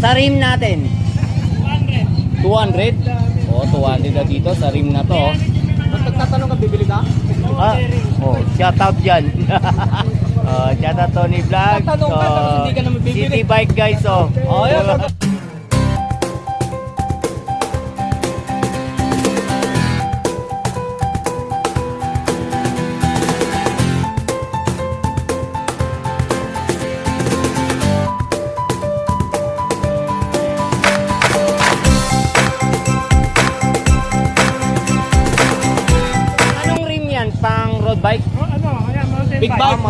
Sa rim natin. 200. Oh, 200 na dito sa rim na to. oh. Ba't nagtatanong ka, bibili ka? Ah, oh, shout out dyan. oh, shout out Tony Vlog. Tatanong ka, tapos hindi ka naman bibili. City bike guys, oh. Oh, yan.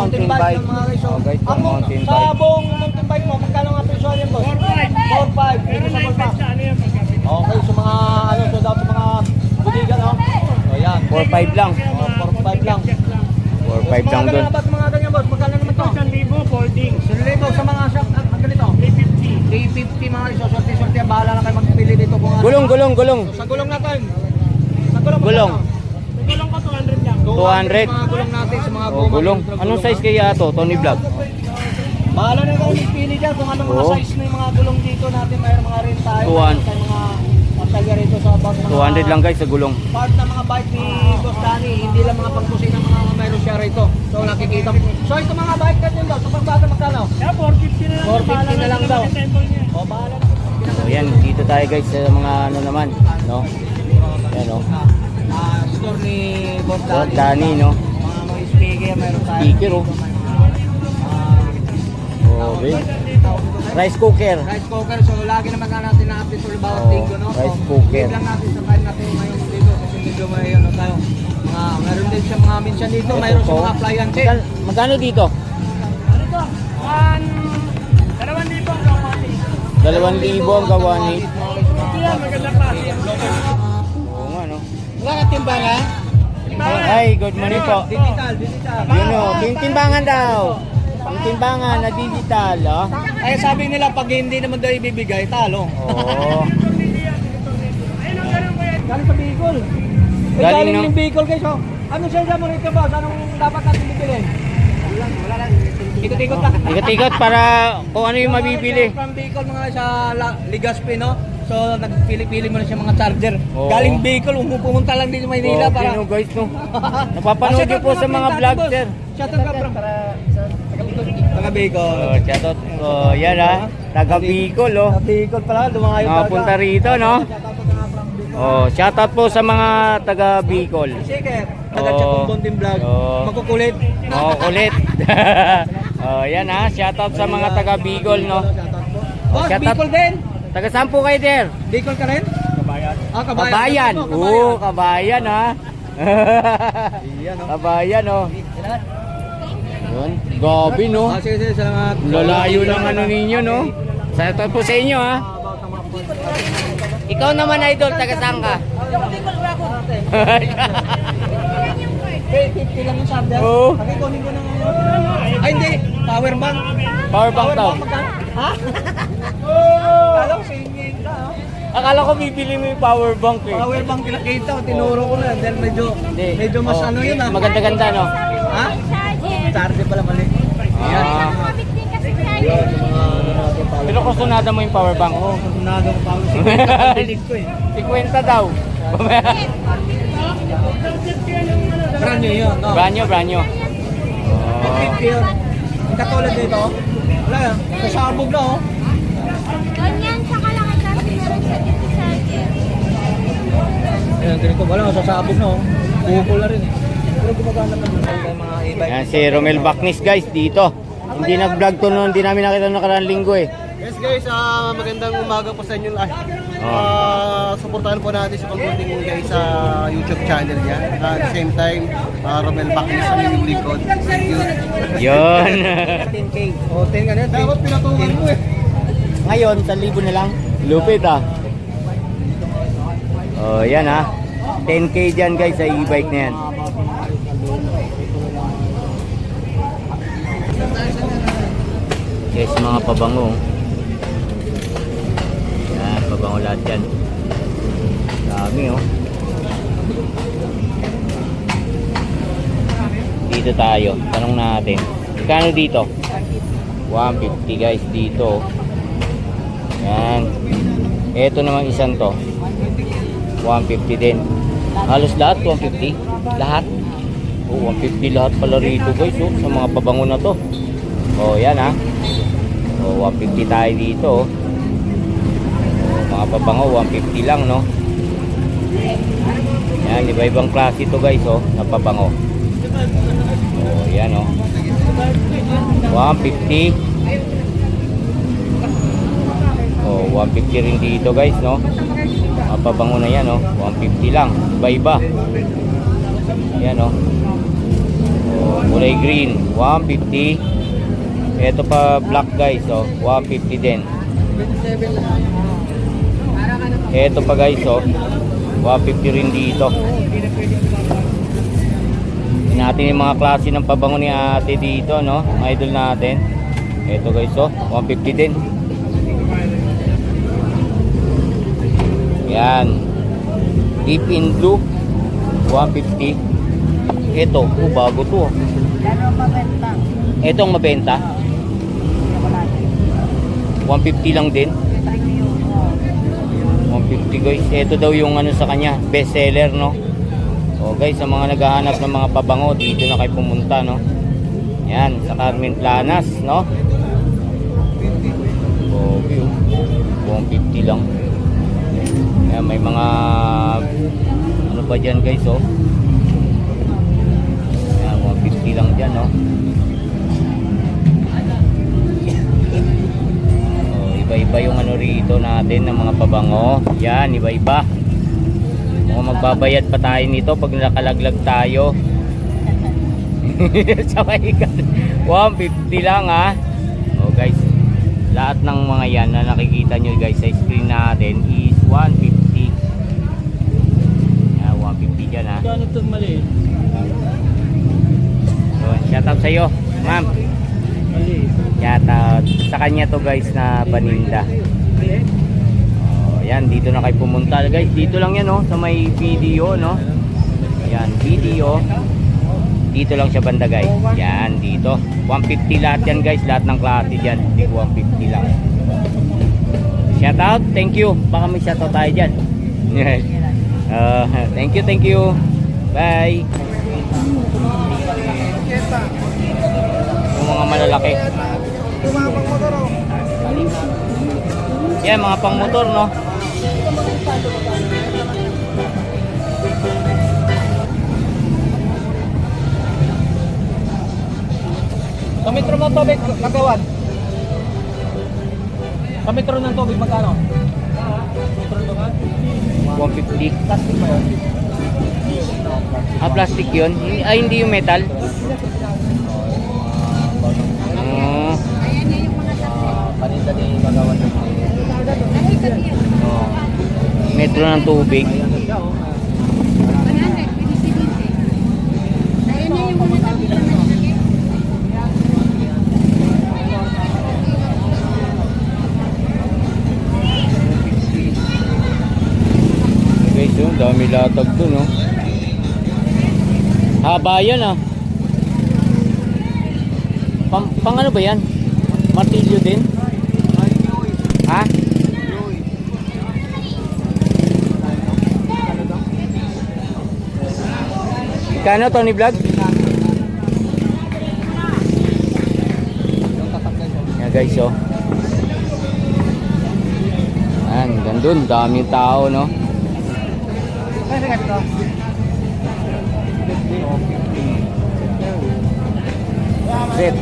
mountain mountain bike mga. Oh, guys, Ang mo- mountain sa bike. buong mountain bike mo, magkano nga presyo yan, boss? 4-5. 4-5. Pero Okay, sa mga, ano, so daw sa mga budigan, no? So, yan. 4-5 lang. Oh, 4-5 lang. 4-5 lang Mga dun. ganyan, mga ganyan, boss? Magkano naman to? 1,000 sa mga shop, ah, ang ganito. 350 mga iso, sorti-sorti, bahala na kayo magpili dito ano. Gulong, gulong, gulong. Sa gulong natin. Sa gulong. Gulong. Magkano? 200. Mga gulong natin sa mga Oh, gulong. Anong size kaya to, Tony Vlog? Bahala na kayo magpili dyan kung anong mga Oo. size na yung mga gulong dito natin. Mayroon mga rin tayo. Tuwan. Mayroon tayong mga patalya rito sa about mga 200 lang guys sa gulong. part ng mga bike ni Boss Danny. Hindi lang mga pangkusina mga mayroon siya rito. So nakikita mo. So ito mga bike natin daw. Sa pagbata magkano? 450 na lang daw. O bahala na. So yan, dito tayo guys sa mga ano naman, no? Yan oh. Ah, store ni Boss Oh, Danny. Danny, no? Mga mga speaker mayroon tayo. Speaker, oh. Oh, okay. Rice cooker. Rice cooker, so lagi naman na natin na-update ulit bawat Oo, linggo, no? rice So, cooker. update lang natin sa time natin ngayon dito kasi medyo may ano tayo. Mga, meron din siya mga minsan dito, Ito mayroon po. sa mga appliances. Magkano, magkano dito? Ano to? One, dalawang libo ang kawali. 2,000 ang kawani. Yan, maganda pa. Wala ka timbangan? Ay, good morning po. Digital, digital. Yun o, yung timbangan daw. Yung timbangan na digital, oh. Ay sabi nila pag hindi naman daw ibibigay, talo. Oo. Galing sa Bicol. Galing galing ng- Bicol guys, oh. Ano siya mo rito boss? Anong dapat natin bibili? Wala, wala lang. Ikot-ikot lang. Ikot-ikot para kung ano yung mabibili. From Bicol mga sa Ligaspi, no? So, nagpili-pili mo na siya mga charger. Oo. Galing Bicol, umupunta lang din sa Maynila Okay, para... no, guys, no? Napapanood niyo po sa mga vlog, sir. Shout out ka, bro. Taga Bicol. Oh, shoutout. Oh, yan ha. Taga Bicol, oh. Sa Bicol pala, dumayo Nakapunta rito, no? Oh, shoutout po sa mga taga Bicol. Sige, taga. Chakumbon din vlog. Makukulit. Oh, kulit. oh, yan ha. Shoutout sa mga taga Bicol, no? Shout out po. Boss, Shout out. Bicol din. Taga saan po kayo, der? Bicol ka rin? Kabayan. Ah, kabayan. Kabayan. Ano Oo, kabayan, ha. Iyan, no? kabayan, oh. Yun. Gabi, no? Ah, sige, sige, salamat. Lalayo ng ano ninyo, no? Shoutout po sa inyo, ha. Ikaw naman, idol. Taga saan ka? Okay, 50 lang yung charger. Oo. Pakikunin ko ng ano. Ay, hindi. Power bank. Power bank daw. Ha? Kala ko singin ka, ha? Akala ko bibili mo yung power bank, eh. Power bank kinakita ko, tinuro ko na. Dahil medyo, Hindi. medyo mas Oh, ano yun, ha? Maganda-ganda, no? Ha? Charger pala mali. Yan. Ah. Pero kustunada mo yung power bank. Oo, kasunado ko power bank. Dinig ko eh. 50 daw. Brand new yun, no? brand new. 50 yun. Yung katulad dito, wala yan. Kasabog na, oh. Ganyan sa kalaki kasi meron sa dito sa Ayan, ganito. Wala, masasabog na, oh. Bukol na rin, eh. Pero gumagana pa tayo mga e-bike. Yan si Romel Baknis guys dito. Hindi nag-vlog to noon, hindi namin nakita noong nakaraan linggo eh. Yes guys, ah, magandang umaga po sa inyo lahat. Ah, supportahan po natin si Pagkunting guys sa YouTube channel niya. Ah, at the same time, uh, Romel Baklis sa inyong likod. Thank you. Yun. 10K. O, 10 ka na. Dapat pinatungan mo eh. Ngayon, 1,000 na lang. Lupit ah. Oh, yan ah. 10k dyan guys sa e-bike na yan. Guys, mga pabango. Yan, pabango lahat yan. Dami oh. Dito tayo. Tanong natin. Kano dito? 150 guys dito. Yan. Ito naman isang to. 150 din. Halos lahat 150. Lahat. Oh, 150 lahat pala rito guys. Oh, sa mga pabango na to. Oh, yan ha. Oh, 150 tayo dito. Oh. Oh, mga pabango, 150 lang, no? Yan, iba-ibang klase to guys, oh, na pabango. Oh, yan, oh. 150. Oh, 150 rin dito guys, no? Mga pabango na yan, no? 150 lang. Iba-iba. Yan, no? Oh, kulay green, 150. Ito pa black guys, oh, 150 din. Ito pa guys, oh, 150 rin dito. Natin yung mga klase ng pabango ni ate dito, no? Mga idol natin. Ito guys, oh, 150 din. Yan. Deep in blue, 150. Ito, oh, bago to. oh. Ito ang mabenta. 150 lang din. 150 guys. Ito daw yung ano sa kanya, best seller no. O guys, sa mga naghahanap ng mga pabango, dito na kayo pumunta no. Yan, sa Carmen Planas no. Okay, oh. 150 lang. Yan, may mga ano pa dyan guys oh. Yan, 150 lang dyan no. Iba-iba yung rito natin ng mga pabango. Yan, iba-iba. Mukhang magbabayad pa tayo nito pag nakalaglag tayo. Sabay ka. 150 lang ha. Oh guys, lahat ng mga yan na nakikita nyo guys sa screen natin is 150. Yan, 150 dyan ha. Gano'n ito maliit? So, shout out sa iyo, ma'am. Maliit. Out sa kanya to guys na paninda. Oh, yan, dito na kayo pumunta guys. Dito lang yan oh, sa may video no. Yan, video. Dito lang siya banda guys. Yan, dito. 150 lahat yan guys, lahat ng klase diyan. Di 150 lang. Shout out, thank you. Baka may shout out tayo diyan. uh, thank you, thank you. Bye. Yung mga malalaki. Yan, mga pang motor, no? Kamitro mo tubig, kagawan. Kamitro ng tubig, magkano? 150. Plastic ba yun? Ah, plastic yun? Ay, hindi yung metal? Oo. Paninda ni magawan ng Oh. Metro ng tubig. Guys, oh, dami latag dun, no? Haba yan, ah. Pang, pang ano ba yan? Martilyo din? Ha? Kano Tony Vlog? Yan guys oh. Ayan, gandun, daming tao no. Set.